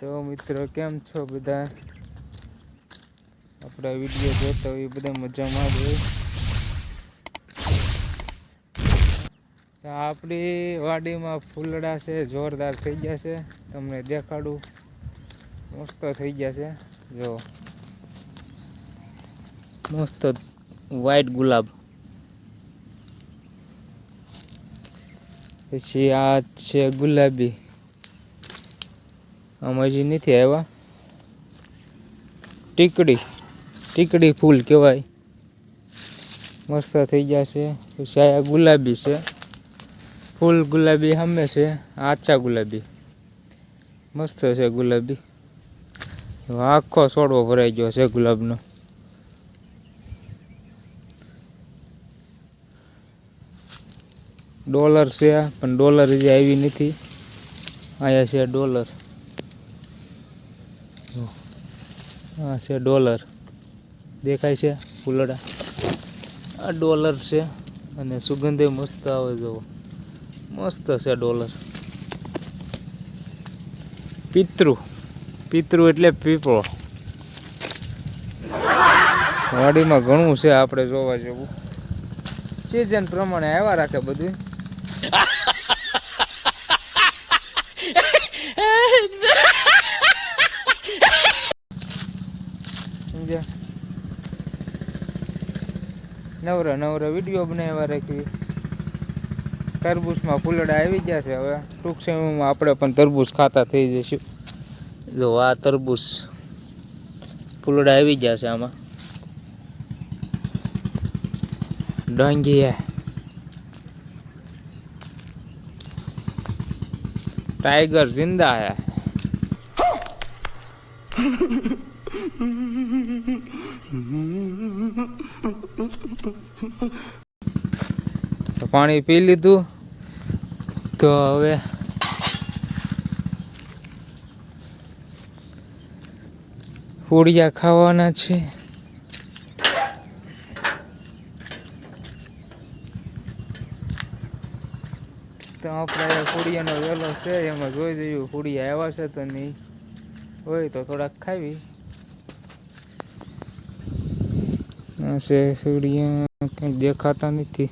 તો મિત્રો, કેમ છો બધા? આપણા વીડિયો જોતા હોય બધા મજામાં જ હોય. આપણી વાડીમાં ફૂલડા છે, જોરદાર થઈ ગયા છે. તમને દેખાડું. મસ્ત થઈ ગયા છે. જો. મસ્ત વ્હાઈટ ગુલાબ. પછી આ છે ગુલાબી. આમાં હજી નથી આવ્યા. ટીકડી ટીકડી ફૂલ કહેવાય. મસ્ત થઈ ગયા છે પછી આ ગુલાબી છે. ફૂલ ગુલાબી સામે છે. આછા ગુલાબી. મસ્ત છે ગુલાબી. આખો છોડવો ભરાઈ ગયો છે ગુલાબનો. ડોલર છે, પણ ડોલર હજી આવી નથી. અહીંયા છે ડોલર. હા છે ડોલર. દેખાય છે ફૂલડા. આ ડોલર છે અને સુગંધે મસ્ત આવે જવો મસ્ત છે ડોલર. પિતૃ. પિતૃ એટલે પીપળો. વાડીમાં ઘણું છે આપણે જોવા જેવું. સિઝન પ્રમાણે આવ્યા રાખે બધું નવરા નવરા વીડિયો બનાવ્યા રાખી. તરબૂચમાં ફૂલડા આવી ગયા છે હવે. ટૂંક સમયમાં આપણે પણ તરબૂચ ખાતા થઈ જઈશું. જો આ તરબૂચ ફૂલડા આવી ગયા છે આમાં. ડોંગીયા. ટાઈગર જિંદા હે. Mm-hmm. પાણી પી લીધું. તો હવે પૂડિયા ખાવાના છે. તો આપણે પૂડિયાનો વેલો છે, એમાં જોઈ જઈએ પૂડિયા આવ્યા છે તો નહીં. હોય તો થોડાક ખાવી આ છે કંઈ દેખાતા નથી.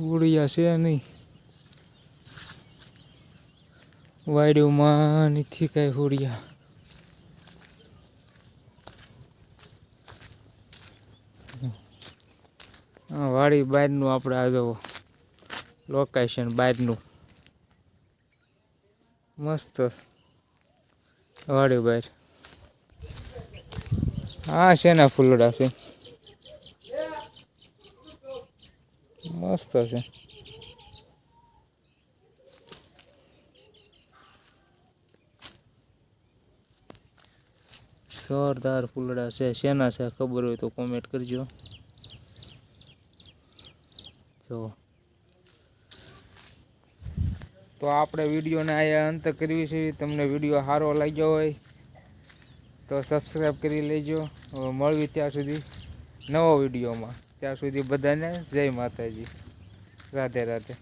ઉડિયા છે નહીં. વાયડુમાં નથી કાંઈ હુડિયા વાડી બહારનું આપણે આ જો લોકેશન બહારનું. મસ્ત. વાડી બહાર. હા શેના ફૂલડા છે. મસ્ત છે. જોરદાર ફૂલડા છે. શેના છે ખબર હોય તો કોમેન્ટ કરજો. જો. તો આપણે વિડીયોને અહીંયા અંત કરવી છે તમને વીડિયો સારો લાગ્યો હોય તો સબસ્ક્રાઈબ કરી લેજો. મળવી ત્યાં સુધી નવો વિડીયોમાં. ત્યાં સુધી બધાને જય માતાજી. રાધે રાધે.